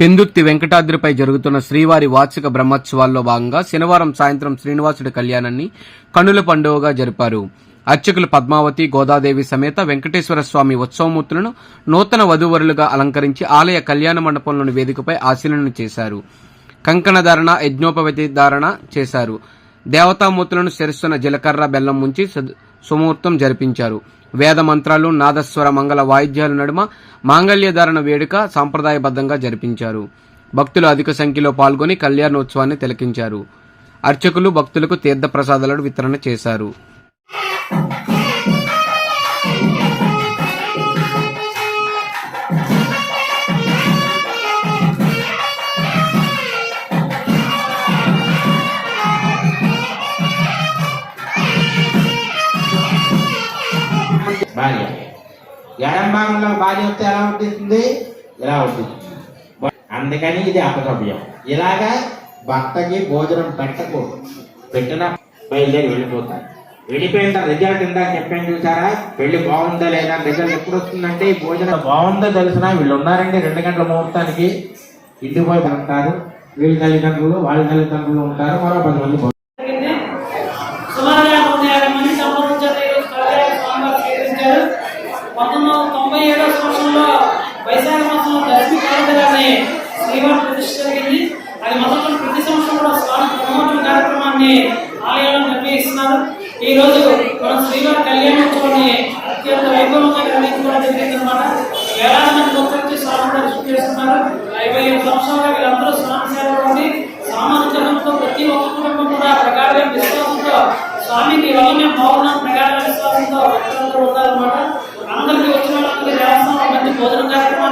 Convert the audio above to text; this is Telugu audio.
పెందుత్తి వెంకటాద్రిపై జరుగుతున్న శ్రీవారి వార్షిక బ్రహ్మోత్సవాల్లో భాగంగా శనివారం సాయంత్రం శ్రీనివాసుడి కళ్యాణాన్ని కనుల పండుగగా జరిపారు. అర్చకులు పద్మావతి గోదాదేవి సమేత వెంకటేశ్వర స్వామి ఉత్సవమూర్తులను నూతన వధూవరులుగా అలంకరించి ఆలయ కళ్యాణ మండపంలోని వేదికపై ఆశీలన చేశారు. కంకణ ధారణ యజ్ఞోపవతి ధారణ చేశారు. దేవతామూర్తులను శిరస్సున జీలకర్ర బెల్లం ముంచి సద్- సుముహూర్తం జరిపించారు. వేద మంత్రాలు నాదస్వర మంగళ వాయిద్యాల నడుమ మాంగళ్యధారణ వేడుక సాంప్రదాయబద్ధంగా జరిపించారు. భక్తులు అధిక సంఖ్యలో పాల్గొని కళ్యాణోత్సవాన్ని తిలకించారు. అర్చకులు భక్తులకు తీర్థ ప్రసాదాలను వితరణ చేశారు. భార్య. ఎడం భాగంలో భార్య వస్తే ఎలా ఉంటుంది ఇలా ఉంటుంది అందుకని ఇది అపసవ్యం ఇలాగా భర్తకి భోజనం పెట్టకూడదు. పెట్టిన బయలుదేరి వెళ్ళిపోతారు. వెళ్ళిపోయిన రిజల్ట్ ఇందాక చెప్పాను చూసారా? పెళ్ళి బాగుందా లేదా? రిజల్ట్ ఎప్పుడు వస్తుందంటే ఈ భోజనం బాగుందో తెలిసినా? వీళ్ళు ఉన్నారండి రెండు గంటల ముహూర్తానికి ఇంటికి పోయి ఉంటారు వీళ్ళ తల్లిదండ్రులు వాళ్ళ తల్లిదండ్రులు ఉంటారు. మరో పది మంది అనే ఆలయాలను నిర్వహిస్తున్నారు ఈ రోజు మనం శ్రీవారి కళ్యాణోత్సవాన్ని అత్యంత వైభవంగా నిర్వహించుకోవడం జరిగింది అనమాట వేలాది మంది భక్తులు వచ్చి స్వామి దర్శనం చేస్తున్నారు ఇరవై ఐదు సంవత్సరాలుగా వీళ్ళందరూ స్వామి సేవలో ఉండి ప్రతి ఒక్క కుటుంబం కూడా ప్రకారం విశ్వాసంతో స్వామికి వల్ల మేము బాగున్నాం ప్రగాఢ విశ్వాసంతో భక్తులందరూ ఉన్నారన్నమాట. అందరికీ వచ్చిన వాళ్ళందరికీ దేవస్థానం మంచి భోజనం కార్యక్రమం.